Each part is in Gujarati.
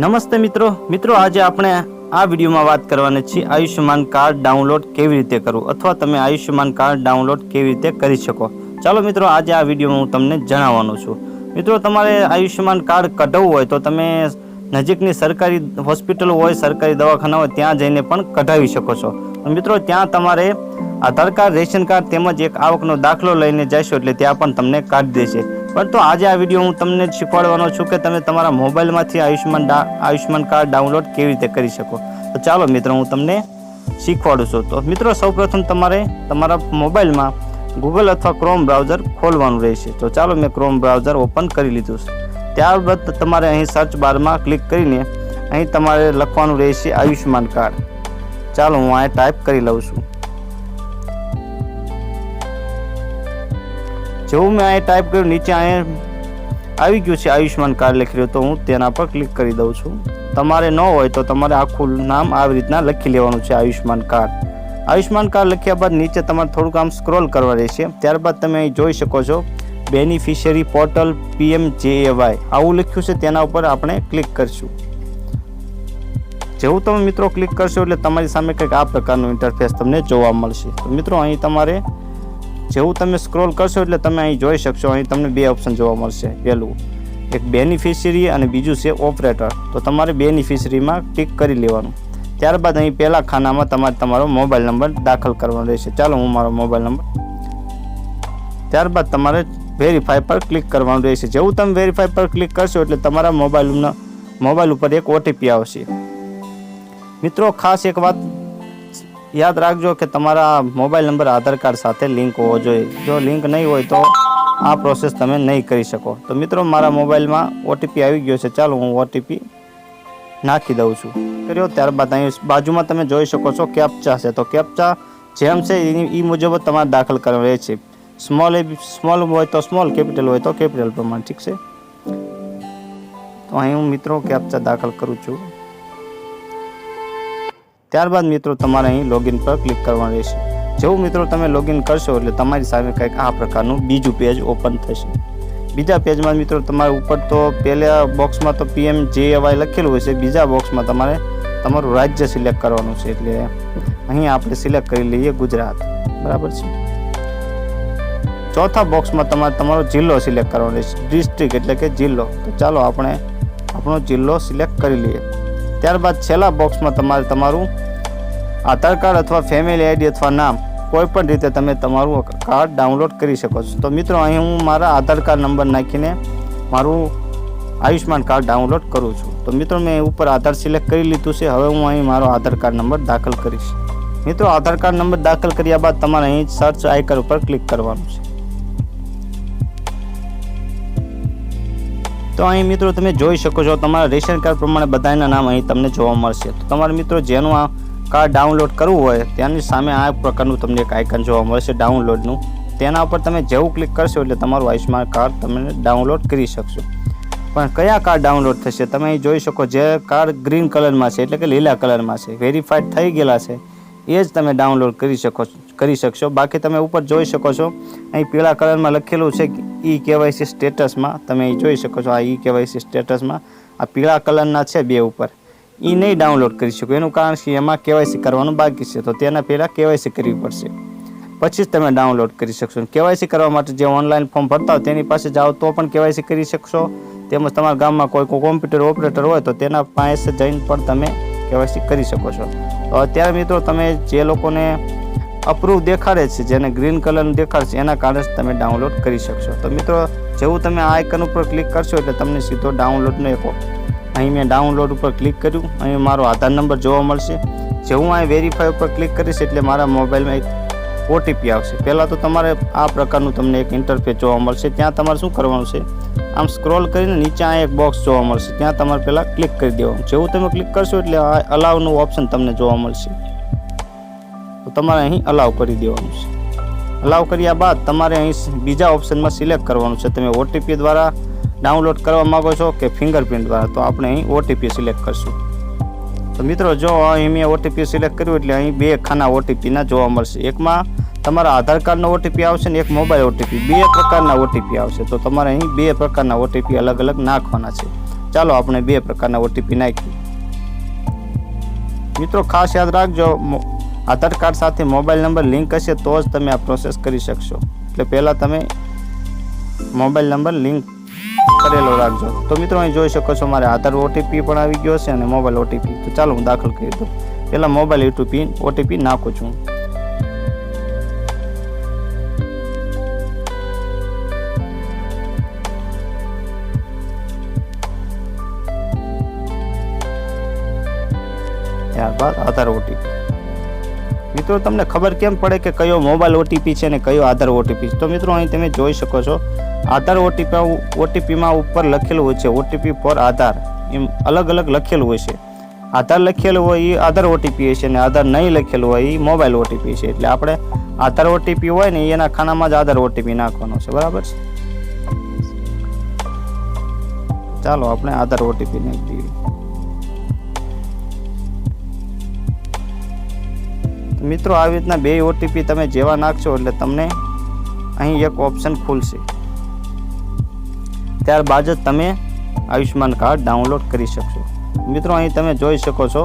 નમસ્તે મિત્રો. મિત્રો, આજે આપણે આ વિડીયોમાં વાત કરવાની છીએ આયુષ્યમાન કાર્ડ ડાઉનલોડ કેવી રીતે કરવું અથવા તમે આયુષ્યમાન કાર્ડ ડાઉનલોડ કેવી રીતે કરી શકો? ચાલો મિત્રો, આજે આ વિડીયોમાં હું તમને જણાવવાનો છું. મિત્રો, તમારે આયુષ્યમાન કાર્ડ કઢાવવું હોય તો તમે નજીકની સરકારી હોસ્પિટલ હોય, સરકારી દવાખાના હોય, ત્યાં જઈને પણ કઢાવી શકો છો. મિત્રો, ત્યાં તમારે આધાર કાર્ડ, રેશન કાર્ડ તેમજ એક આવકનો દાખલો લઈને જશો એટલે ત્યાં પણ તમને કાઢી દેશે. પરંતુ આજે આ વીડિયો હું તમને શીખવાડવાનો છું કે તમે તમારા મોબાઈલમાંથી આયુષ્યમાન આયુષ્યમાન કાર્ડ ડાઉનલોડ કેવી રીતે કરી શકો. તો ચાલો મિત્રો, હું તમને શીખવાડું છું. તો મિત્રો, સૌપ્રથમ તમારે તમારા મોબાઈલમાં ગૂગલ અથવા ક્રોમ બ્રાઉઝર ખોલવાનું રહેશે. તો ચાલો મેં ક્રોમ બ્રાઉઝર ઓપન કરી લીધું છે. ત્યારબાદ તમારે અહીં સર્ચ બારમાં ક્લિક કરીને અહીં તમારે લખવાનું રહેશે આયુષ્યમાન કાર્ડ. ચાલો હું અહીં ટાઈપ કરી લઉં છું. જેવું મેં અહીં ટાઈપ કર્યું, નીચે અહીંયા આવી ગયું છે આયુષ્માન કાર્ડ લખી રહ્યો, તો હું તેના પર ક્લિક કરી દઉં છું. તમારે ન હોય તો તમારે આખું નામ આવી રીતના લખી લેવાનું છે આયુષ્યમાન કાર્ડ. આયુષ્યમાન કાર્ડ લખ્યા બાદ નીચે તમારે થોડુંક આમ સ્ક્રોલ કરવા રહેશે. ત્યારબાદ તમે અહીં જોઈ શકો છો બેનિફિશિયરી પોર્ટલ પીએમ જેએવાય આવું લખ્યું છે, તેના ઉપર આપણે ક્લિક કરશું. જેવું તમે મિત્રો ક્લિક કરશો એટલે તમારી સામે કંઈક આ પ્રકારનું ઇન્ટરફેસ તમને જોવા મળશે. તો મિત્રો અહીં તમારે જેવું તમે સ્ક્રોલ કરશો એટલે તમે અહીં જોઈ શકશો, અહીં તમને બે ઓપ્શન જોવા મળશે. પહેલું, એક બેનિફિશિયરી અને બીજું છે ઓપરેટર તો તમારે બેનિફિશિયરીમાં ટિક કરી લેવાનું. ત્યારબાદ અહીં પહેલા ખાનામાં તમારે તમારો મોબાઈલ નંબર દાખલ કરવાનો રહેશે. ચાલો હું મારો મોબાઈલ નંબર ત્યારબાદ તમારે વેરીફાઈ પર ક્લિક કરવાનું રહેશે. જેવું તમે વેરીફાઈ પર ક્લિક કરશો એટલે તમારા મોબાઈલના મોબાઈલ ઉપર એક ઓટીપી આવશે. મિત્રો, ખાસ એક વાત યાદ રાખજો કે તમારા મોબાઈલ નંબર આધાર કાર્ડ સાથે લિંક હોવો જોઈએ. જો લિંક નહીં હોય તો આ પ્રોસેસ તમે નહીં કરી શકો. તો મિત્રો, મારા મોબાઈલમાં ઓટીપી આવી ગયો છે. ચાલો હું ઓટીપી નાખી દઉં છું. કર્યો ત્યારબાદ અહીં બાજુમાં તમે જોઈ શકો છો કેપ્ચા છે. તો કેપ્ચા જેમ છે એ મુજબ તમારે દાખલ કરવા રહે છે. સ્મોલ સ્મોલ હોય તો સ્મોલ કેપિટલ હોય તો કેપિટલ પ્રમાણે, ઠીક છે? તો અહીં હું મિત્રો કેપ્ચા દાખલ કરું છું. ત્યારબાદ મિત્રો તમારે અહીં લોગિન પર ક્લિક કરવાનું રહેશે. જેવું મિત્રો તમે લોગિન કરશો એટલે તમારી સામે કંઈક આ પ્રકારનું બીજું પેજ ઓપન થશે. બીજા પેજમાં મિત્રો તમારે ઉપર તો પહેલા બોક્સમાં તો પીએમ જે વાય લખેલું હોય છે બીજા બોક્સમાં તમારે તમારું રાજ્ય સિલેક્ટ કરવાનું છે એટલે અહીં આપણે સિલેક્ટ કરી લઈએ ગુજરાત. બરાબર છે? ચોથા બોક્સમાં તમારે તમારો જિલ્લો સિલેક્ટ કરવાનો રહેશે. ડિસ્ટ્રિક્ટ એટલે કે જિલ્લો. તો ચાલો આપણે આપણો જિલ્લો સિલેક્ટ કરી લઈએ. ત્યારબાદ છેલ્લા બોક્સમાં તમારે તમારું આધાર કાર્ડ અથવા ફેમિલી આઈડી અથવા નામ કોઈપણ રીતે તમે તમારું કાર્ડ ડાઉનલોડ કરી શકો છો. તો મિત્રો, અહીં હું મારા આધાર કાર્ડ નંબર નાખીને મારું આયુષ્માન કાર્ડ ડાઉનલોડ કરું છું. તો મિત્રો, મેં ઉપર આધાર સિલેક્ટ કરી લીધું છે. હવે હું અહીં મારો આધાર કાર્ડ નંબર દાખલ કરીશ. મિત્રો, આધાર કાર્ડ નંબર દાખલ કર્યા બાદ તમારે અહીં સર્ચ આઇકન ઉપર ક્લિક કરવાનું છે. તો અહીં મિત્રો તમે જોઈ શકો છો તમારા રેશન કાર્ડ પ્રમાણે બધાના નામ અહીં તમને જોવા મળશે. તો તમારે મિત્રો જેનું આ કાર્ડ ડાઉનલોડ કરવું હોય તેની સામે આ પ્રકારનું તમને એક આઇકન જોવા મળશે ડાઉનલોડનું. તેના ઉપર તમે જેવું ક્લિક કરશો એટલે તમારું આયુષ્માન કાર્ડ તમે ડાઉનલોડ કરી શકશો. પણ કયા કાર્ડ ડાઉનલોડ થશે? તમે અહીં જોઈ શકો જે કાર્ડ ગ્રીન કલરમાં છે, એટલે કે લીલા કલરમાં છે. વેરીફાઈડ થઈ ગયેલા છે. એ જ તમે ડાઉનલોડ કરી શકો કરી શકશો. બાકી તમે ઉપર જોઈ શકો છો. અહીં પીળા કલરમાં લખેલું છે ઈ કેવાયસી સ્ટેટસમાં તમે જોઈ શકો છો આ ઈ કેવાયસી સ્ટેટસમાં. આ પીળા કલરના છે બે ઉપર. એ નહીં ડાઉનલોડ કરી શકો. એનું કારણ છે એમાં કેવાયસી કરવાનું બાકી છે. તો તેના પહેલાં કેવાયસી કરવી પડશે. પછી જ તમે ડાઉનલોડ કરી શકશો. કેવાયસી કરવા માટે જે ઓનલાઈન ફોર્મ ભરતા હોય તેની પાસે જાઓ તો પણ કેવાયસી કરી શકશો. તેમજ તમારા ગામમાં કોઈ કોમ્પ્યુટર ઓપરેટર હોય તો તેના પાસે જઈને પણ તમે કેવાયસી કરી શકો છો. અત્યારે મિત્રો તમે જે લોકોને અપ્રૂવ દેખાડે છે, જેને ગ્રીન કલરનું દેખાડે છે, એના કારણે તમે ડાઉનલોડ કરી શકશો. તો મિત્રો, જેવું તમે આ આઇકન ઉપર ક્લિક કરશો એટલે તમને સીધો ડાઉનલોડનો એક અહીં મેં ડાઉનલોડ ઉપર ક્લિક કર્યું. અહીં મારો આધાર નંબર જોવા મળશે. જેવું અહીં વેરીફાઈ ઉપર ક્લિક કરીશ એટલે મારા મોબાઈલમાં એક ઓટીપી આવશે. પહેલાં તો તમારે આ પ્રકારનું તમને એક ઇન્ટરફેસ જોવા મળશે. ત્યાં તમારે શું કરવાનું છે? આમ સ્ક્રોલ કરીને નીચે આ એક બોક્સ જોવા મળશે. ત્યાં તમારે પહેલાં ક્લિક કરી દેવાનું. જેવું તમે ક્લિક કરશો એટલે આ અલાવનું ઓપ્શન તમને જોવા મળશે. તો તમારે અહીં અલાવ કરી દેવાનું છે. અલાવ કર્યા બાદ તમારે અહીં બીજા ઓપ્શનમાં સિલેક્ટ કરવાનું છે. તમે ઓટીપી દ્વારા ડાઉનલોડ કરવા માગો છો કે ફિંગરપ્રિન્ટ દ્વારા, તો આપણે અહીં ઓટીપી સિલેક્ટ કરશું. તો મિત્રો, જો અહીં મેં ઓટીપી સિલેક્ટ કર્યું એટલે અહીં બે ખાના ઓટીપીના જોવા મળશે. એકમાં તમારા આધાર કાર્ડનો ઓટીપી આવશે ને એક મોબાઈલ ઓટીપી બે પ્રકારના ઓટીપી આવશે. તો તમારે અહીં બે પ્રકારના ઓટીપી અલગ અલગ નાખવાના છે. ચાલો આપણે બે પ્રકારના ઓટીપી નાખીએ. મિત્રો, ખાસ યાદ રાખજો આધાર કાર્ડ સાથે મોબાઈલ નંબર લિંક હશે તો જ તમે આ પ્રોસેસ કરી શકશો. એટલે પહેલાં તમે મોબાઈલ નંબર લિંક કરેલો રાખજો. તો મિત્રો, અહીં જોઈ શકો છો મારે આધાર ઓટીપી પણ આવી ગયો છે અને મોબાઈલ ઓટીપી તો ચાલો હું દાખલ કરી દઉં. પહેલાં મોબાઈલ યુટ્યુબ ઓટીપી નાખું છું. ત્યારબાદ આધાર ઓટીપી મિત્રો તમને ખબર કેમ પડે કે કયો મોબાઈલ ઓટીપી છે અને કયો આધાર ઓટીપી છે તો મિત્રો અહીં તમે જોઈ શકો છો આધાર ઓટીપી ઓટીપીમાં ઉપર લખેલું હોય છે ઓટીપી ફોર આધાર એમ અલગ અલગ લખેલું હોય છે આધાર લખેલું હોય એ આધાર ઓટીપી છે અને આધાર નહીં લખેલું હોય એ મોબાઈલ ઓટીપી છે એટલે આપણે આધાર ઓટીપી હોય ને એના ખાનામાં જ આધાર ઓટીપી નાખવાનો છે બરાબર છે ચાલો આપણે આધાર ઓટીપી નાખી દઈએ મિત્રો, આવી રીતના બે ઓટીપી તમે જેવા નાખશો એટલે તમને અહીં એક ઓપ્શન ખુલશે. ત્યારબાદ જ તમે આયુષ્માન કાર્ડ ડાઉનલોડ કરી શકશો. મિત્રો, અહીં તમે જોઈ શકો છો.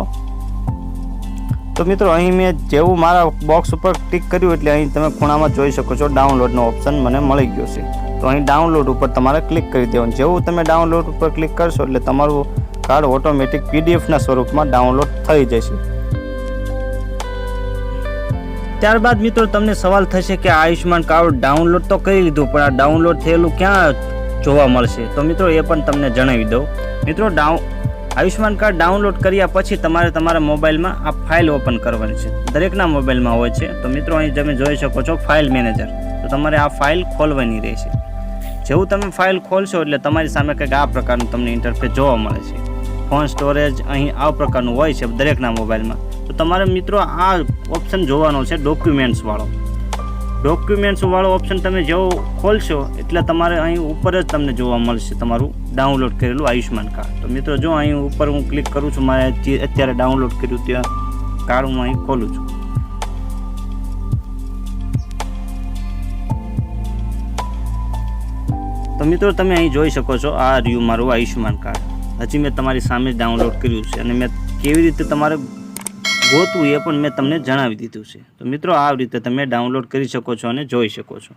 તો મિત્રો, અહીં મેં જેવું મારા બોક્સ ઉપર ક્લિક કર્યું એટલે અહીં તમે ખૂણામાં જોઈ શકો છો ડાઉનલોડનો ઓપ્શન મને મળી ગયો છે. તો અહીં ડાઉનલોડ ઉપર તમારે ક્લિક કરી દેવાનું. જેવું તમે ડાઉનલોડ ઉપર ક્લિક કરશો એટલે તમારું કાર્ડ ઓટોમેટિક પીડીએફના સ્વરૂપમાં ડાઉનલોડ થઈ જશે. ત્યારબાદ મિત્રો તમને સવાલ થશે કે આયુષ્યમાન કાર્ડ ડાઉનલોડ તો કરી લીધું, પણ આ ડાઉનલોડ થયેલું ક્યાં જોવા મળશે? તો મિત્રો એ પણ તમને જણાવી દઉં. મિત્રો ડાઉન આયુષ્માન કાર્ડ ડાઉનલોડ કર્યા પછી તમારે તમારા મોબાઈલમાં આ ફાઇલ ઓપન કરવાની છે. દરેકના મોબાઈલમાં હોય છે. તો મિત્રો અહીં તમે જોઈ શકો છો ફાઇલ મેનેજર. તો તમારે આ ફાઇલ ખોલવાની રહેશે. જેવું તમે ફાઇલ ખોલશો એટલે તમારી સામે કંઈક આ પ્રકારનું તમને ઇન્ટરફેસ જોવા મળે છે. ફોન સ્ટોરેજ અહીં આ પ્રકારનું હોય છે દરેકના મોબાઈલમાં. તો તમારે મિત્રો આ ઓપ્શન જોવાનો છે ડોક્યુમેન્ટ્સવાળો ડોક્યુમેન્ટ્સવાળો ઓપ્શન તમે જેવો ખોલશો, એટલે તમારે અહીં ઉપર જ તમને જોવા મળશે તમારું ડાઉનલોડ કરેલું આયુષ્માન કાર્ડ. તો મિત્રો જો અહીં ઉપર હું ક્લિક કરું છું, મારે અત્યારે ડાઉનલોડ કર્યું ત્યાં કાર્ડ હું અહીં ખોલું છું. તો મિત્રો તમે અહીં જોઈ શકો છો, આ રહ્યું મારું આયુષ્માન કાર્ડ. હજી મેં તમારી સામે જ ડાઉનલોડ કર્યું છે અને મેં કેવી રીતે તમારે ગોતવું એ પણ મેં તમને જણાવી દીધું છે. તો મિત્રો, આ રીતે તમે ડાઉનલોડ કરી શકો છો અને જોઈ શકો છો.